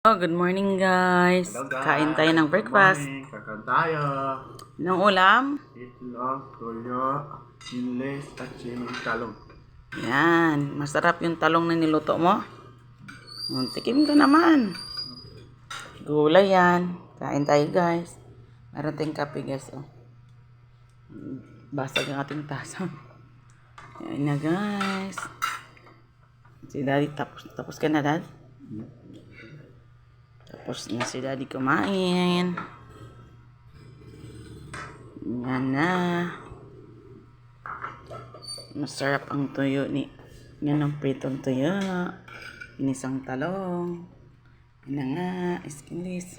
Oh, good morning guys. Hello, guys. Kain tayo ng breakfast. Kakain tayo. Ng ulam? Itlog, tuyo, chiles, at sining talong. Yan. Masarap yung talong na niluto mo. Hmm, Tikim ka naman. Gulay yan. Kain tayo guys. Meron tayong kape guys. Oh. Hmm, Basag ang ating tasa. Yan na guys. Si daddy tapos. Tapos ka na dad? Tapos na si daddy kumain. Yan na. Masarap ang tuyo ni. Yan ang pritong tuyo. Inisang talong. Yan na nga. Skinless.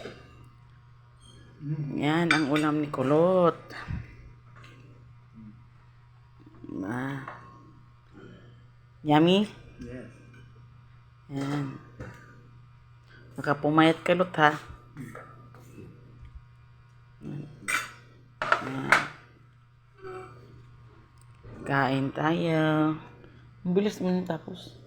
Yan ang ulam ni Kulot. Ah. Yummy? Yes. Yan. Baka pumayat ka, Lot, ha? Kain tayo. Bilis mo na tapos.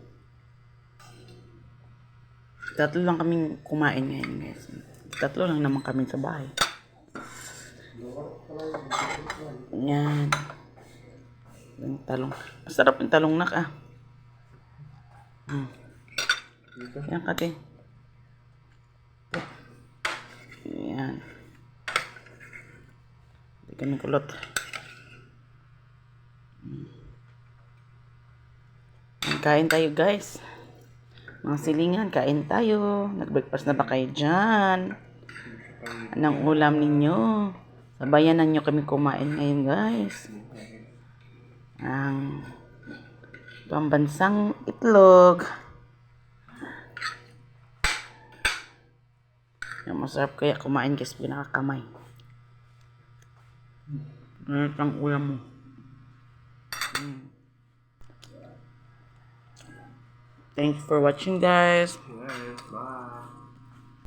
Tatlo lang kaming kumain ngayon, guys. Tatlo lang naman kami sa bahay. Yan. Yung talong. Masarap yung talong nak, ah. Hmm. Yan, kate. Yan. Kami kulot. Kain tayo, guys. Mga silingan, kain tayo. Nag-breakfast na ba kayo dyan? Anong ulam ninyo? Sabayanan nyo kami kumain ngayon, guys. Ang pambansang itlog. Yung masarap kaya kumain guys, pinakakamay. Ano ang ulam mo? Mm. Thanks for watching guys. Yes, bye.